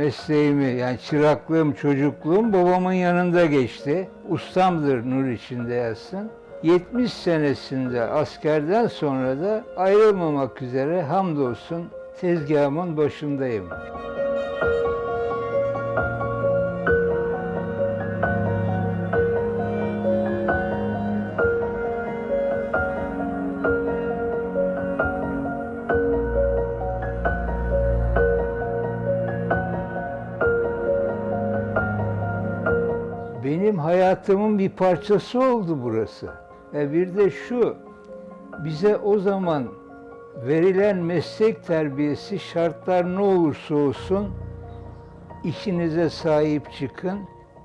mesleğimi yani çıraklığım, çocukluğum babamın yanında geçti. Ustamdır nur içinde yatsın. 70 senesinde askerden sonra da ayrılmamak üzere hamdolsun tezgahımın başındayım. Benim hayatımın bir parçası oldu burası. E bir de şu, bize o zaman verilen meslek terbiyesi şartlar ne olursa olsun işinize sahip çıkın,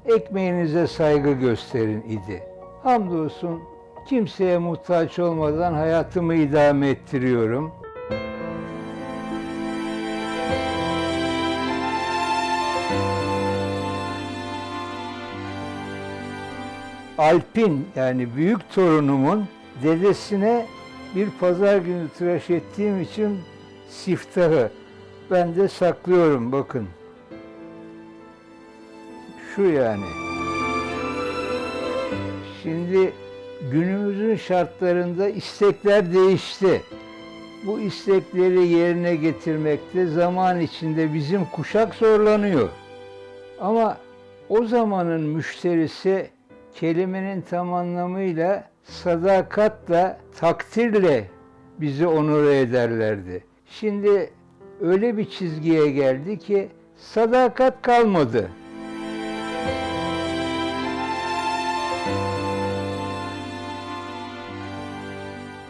ekmeğinize saygı gösterin idi. Hamdolsun kimseye muhtaç olmadan hayatımı idame ettiriyorum. Alpin yani büyük torunumun dedesine bir pazar günü tıraş ettiğim için siftahı ben de saklıyorum bakın. Şu yani. Şimdi günümüzün şartlarında istekler değişti. Bu istekleri yerine getirmekte zaman içinde bizim kuşak zorlanıyor. Ama o zamanın müşterisi kelimenin tam anlamıyla sadakatla, takdirle bizi onore ederlerdi. Şimdi öyle bir çizgiye geldi ki sadakat kalmadı.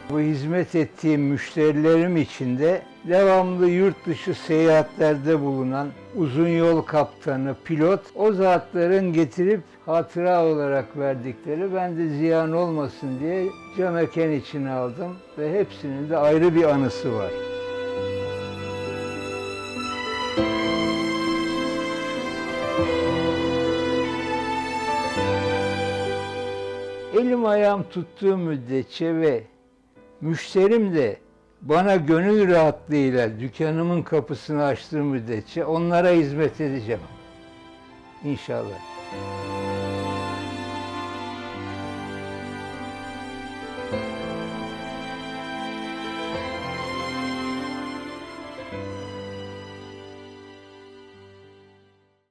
Bu hizmet ettiğim müşterilerim içinde devamlı yurt dışı seyahatlerde bulunan uzun yol kaptanı, pilot o zatların getirip hatıra olarak verdikleri ben de ziyan olmasın diye cam eken içine aldım ve hepsinin de ayrı bir anısı var. Elim ayağım tuttuğu müddetçe ve müşterim de bana gönül rahatlığıyla dükkanımın kapısını açtığı müddetçe onlara hizmet edeceğim. İnşallah.